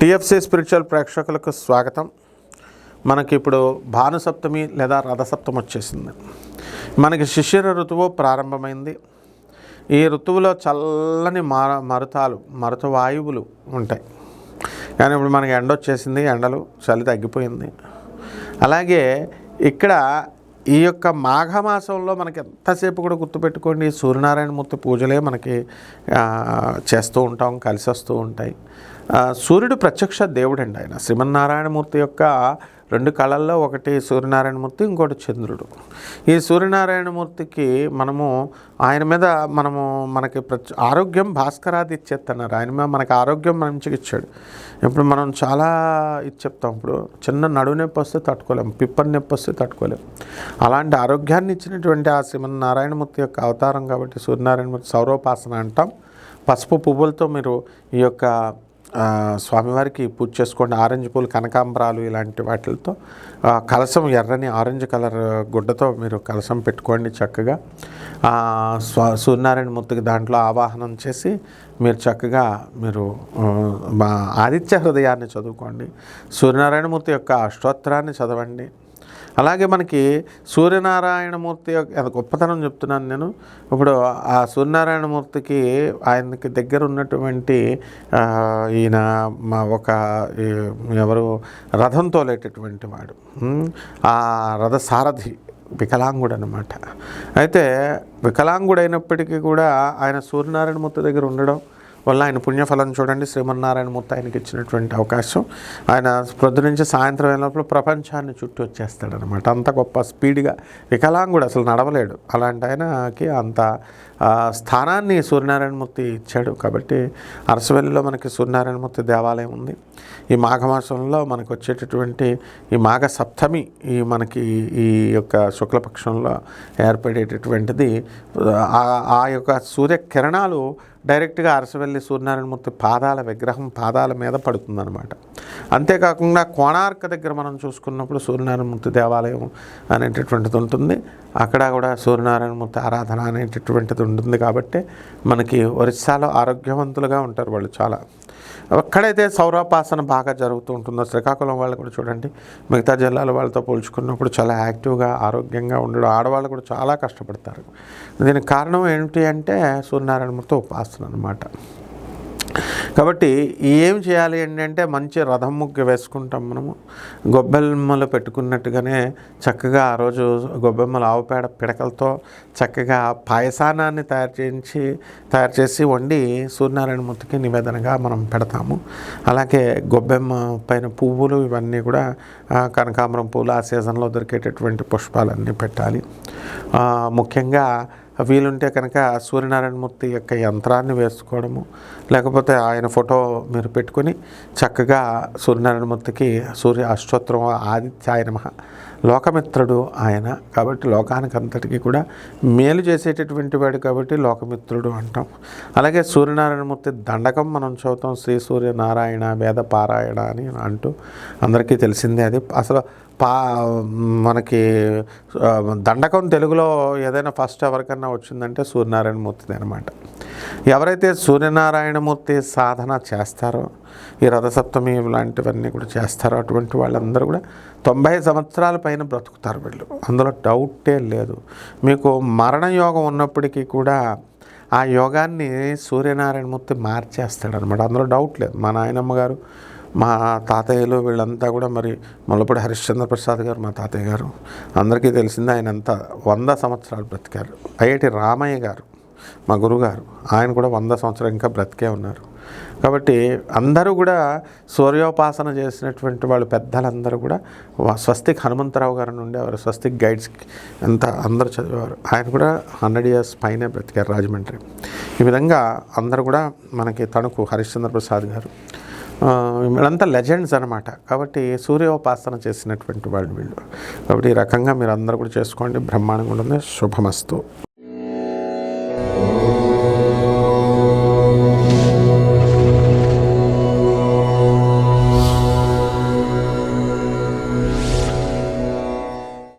TFC spiritual ప్రేక్షకులకు స్వాగతం. మనకి ఇప్పుడు భానుసప్తమి లేదా రథసప్తమి వచ్చేసింది. మనకి శిశిర ఋతువు ప్రారంభమైంది. ఈ ఋతువులో చల్లని మర మరుతాలు మరుత వాయువులు ఉంటాయి. కానీ ఇప్పుడు మనకి ఎండ వచ్చేసింది ఎండలు చలి తగ్గిపోయింది. అలాగే ఇక్కడ ఈ యొక్క మాఘమాసంలో మనకి ఎంతసేపు కూడా గుర్తుపెట్టుకోండి. సూర్యనారాయణ మూర్తి పూజలే మనకి చేస్తూ ఉంటాం కలిసి వస్తూ ఉంటాయి సూర్యుడు ప్రత్యక్ష దేవుడండి ఆయన. శ్రీమన్నారాయణమూర్తి యొక్క రెండు కళల్లో ఒకటి సూర్యనారాయణమూర్తి ఇంకోటి చంద్రుడు. ఈ సూర్యనారాయణమూర్తికి మనము ఆయన మీద మనము మనకి ప్రతి ఆరోగ్యం భాస్కరాది ఇచ్చేస్తున్నారు ఆయన మీద మనకి ఆరోగ్యం మంచిగా ఇచ్చాడు. ఇప్పుడు మనం చాలా ఇది చెప్తాం. ఇప్పుడు చిన్న నడువు నొప్పి వస్తే తట్టుకోలేము పిప్పని నొప్పి వస్తే తట్టుకోలేం. అలాంటి ఆరోగ్యాన్ని ఇచ్చినటువంటి ఆ శ్రీమన్నారాయణమూర్తి యొక్క అవతారం కాబట్టి సూర్యనారాయణమూర్తి సౌరోపాసన అంటాం. పసుపు పువ్వులతో మీరు ఈ యొక్క స్వామివారికి పూజ చేసుకోండి. ఆరెంజ్ పూలు కనకాంబరాలు ఇలాంటి వాటితో కలసం ఎర్రని ఆరెంజ్ కలర్ గుడ్డతో మీరు కలసం పెట్టుకోండి చక్కగా. ఆ, స్వా సూర్యనారాయణ మూర్తికి దాంట్లో ఆవాహనం చేసి మీరు చక్కగా మీరు మా ఆదిత్య హృదయాన్ని చదువుకోండి. సూర్యనారాయణమూర్తి యొక్క అష్టోత్తరాన్ని చదవండి. అలాగే మనకి సూర్యనారాయణమూర్తి యొక్క గొప్పతనం చెప్తున్నాను నేను. ఇప్పుడు ఆ సూర్యనారాయణమూర్తికి ఆయనకి దగ్గర ఉన్నటువంటి ఈయన మా ఒక ఎవరు రథం తోలేటటువంటి వాడు. ఆ రథ సారథి వికలాంగుడు అనమాట అయితే వికలాంగుడు అయినప్పటికీ కూడా ఆయన సూర్యనారాయణమూర్తి దగ్గర ఉండడం వల్ల ఆయన పుణ్యఫలం చూడండి శ్రీమన్నారాయణమూర్తి ఆయనకి ఇచ్చినటువంటి అవకాశం. ఆయన ప్రొద్దు నుంచి సాయంత్రం అయినప్పుడు ప్రపంచాన్ని చుట్టూ వచ్చేస్తాడనమాట. అంత గొప్ప స్పీడ్గా వికలాంగుడు అసలు నడవలేడు. అలాంటి ఆయనకి అంత స్థానాన్ని సూర్యనారాయణమూర్తి ఇచ్చాడు. కాబట్టి అరసవెల్లిలో మనకి సూర్యనారాయణమూర్తి దేవాలయం ఉంది. ఈ మాఘమాసంలో మనకు వచ్చేటటువంటి ఈ మాఘ సప్తమి ఈ మనకి ఈ యొక్క శుక్లపక్షంలో ఏర్పడేటటువంటిది ఆ- ఆ యొక్క సూర్యకిరణాలు డైరెక్ట్గా అరసవెల్లి సూర్యనారాయణమూర్తి పాదాల విగ్రహం పాదాల మీద పడుతుందన్నమాట. అంతేకాకుండా కోణార్క దగ్గర మనం చూసుకున్నప్పుడు సూర్యనారాయణమూర్తి దేవాలయం అనేటటువంటిది ఉంటుంది. అక్కడ కూడా సూర్యనారాయణమూర్తి ఆరాధన అనేటటువంటిది ఉంటుంది కాబట్టి మనకి ఒరిస్సాలో ఆరోగ్యవంతులుగా ఉంటారు వాళ్ళు చాలా. ఎక్కడైతే సౌరాపాసన బాగా జరుగుతూ ఉంటుందో శ్రీకాకుళం వాళ్ళు కూడా చూడండి. మిగతా జిల్లాల వాళ్ళతో పోల్చుకున్నప్పుడు చాలా యాక్టివ్గా ఆరోగ్యంగా ఉండడం ఆడవాళ్ళు కూడా చాలా కష్టపడతారు. దీనికి కారణం ఏమిటి అంటే సూర్యనారాయణమూర్తి ఉపాసన అనమాట కాబట్టి ఏం చేయాలి ఏంటంటే మంచి రథం ముగ్గు వేసుకుంటాం మనము. గొబ్బెమ్మలు పెట్టుకున్నట్టుగానే చక్కగా ఆ రోజు గొబ్బెమ్మలు ఆవుపేడ పిడకలతో చక్కగా పాయసానాన్ని తయారు చేయించి తయారు చేసి వండి సూర్యనారాయణ మూర్తికి నివేదనగా మనం పెడతాము. అలాగే గొబ్బెమ్మ పైన పువ్వులు ఇవన్నీ కూడా కనకాంబరం పూలు ఆ సీజన్లో దొరికేటటువంటి పుష్పాలన్నీ పెట్టాలి. ముఖ్యంగా వీలుంటే కనుక సూర్యనారాయణమూర్తి యొక్క యంత్రాన్ని వేసుకోవడము లేకపోతే ఆయన ఫోటో మీరు పెట్టుకొని చక్కగా సూర్యనారాయణమూర్తికి సూర్య అష్టోత్తరం ఆదిత్యాయ నమ లోకమిత్రుడు ఆయన కాబట్టి లోకానికి అంతటికీ కూడా మేలు చేసేటటువంటి వాడు కాబట్టి లోకమిత్రుడు అంటాం. అలాగే సూర్యనారాయణమూర్తి దండకం మనం చదువుతాం శ్రీ సూర్యనారాయణ వేద పారాయణ అని అంటూ అందరికీ తెలిసిందే అది. అసలు పా మనకి దండకం తెలుగులో ఏదైనా ఫస్ట్ ఎవరికన్నా వచ్చిందంటే సూర్యనారాయణమూర్తిది అనమాట ఎవరైతే సూర్యనారాయణమూర్తి సాధన చేస్తారో ఈ రథసప్తమి లాంటివన్నీ కూడా చేస్తారో అటువంటి వాళ్ళందరూ కూడా తొంభై సంవత్సరాల పైన బ్రతుకుతారు వీళ్ళు. అందులో డౌటే లేదు. మీకు మరణ యోగం ఉన్నప్పటికీ కూడా ఆ యోగాన్ని సూర్యనారాయణమూర్తి మార్చేస్తాడు అనమాట అందులో డౌట్ లేదు. మా నాయనమ్మ గారు మా తాతయ్యలు వీళ్ళంతా కూడా మరి ముల్లపూడి హరిశ్చంద్ర ప్రసాద్ గారు మా తాతయ్య గారు. అందరికీ తెలిసింది ఆయన అంతా వంద సంవత్సరాలు బ్రతికారు. ఐఐటి రామయ్య గారు మా గురుగారు ఆయన కూడా వంద సంవత్సరాలు ఇంకా బ్రతికే ఉన్నారు. కాబట్టి అందరూ కూడా సూర్యోపాసన చేసినటువంటి వాళ్ళు పెద్దలందరూ కూడా స్వస్తిక్ హనుమంతరావు గారు నుండి వారు స్వస్తిక్ గైడ్స్ ఎంత అందరూ చదివేవారు. ఆయన కూడా హండ్రెడ్ ఇయర్స్ పైనే బ్రతికారు రాజమండ్రి. ఈ విధంగా అందరూ కూడా మనకి తణుకు హరిశ్చంద్ర ప్రసాద్ గారు వీళ్ళంతా లెజెండ్స్ అనమాట కాబట్టి సూర్యోపాసన చేసినటువంటి వాళ్ళు వీళ్ళు. కాబట్టి ఈ రకంగా మీరు అందరూ కూడా చేసుకోండి. బ్రహ్మాండంగా ఉంటుంది. శుభమస్తు.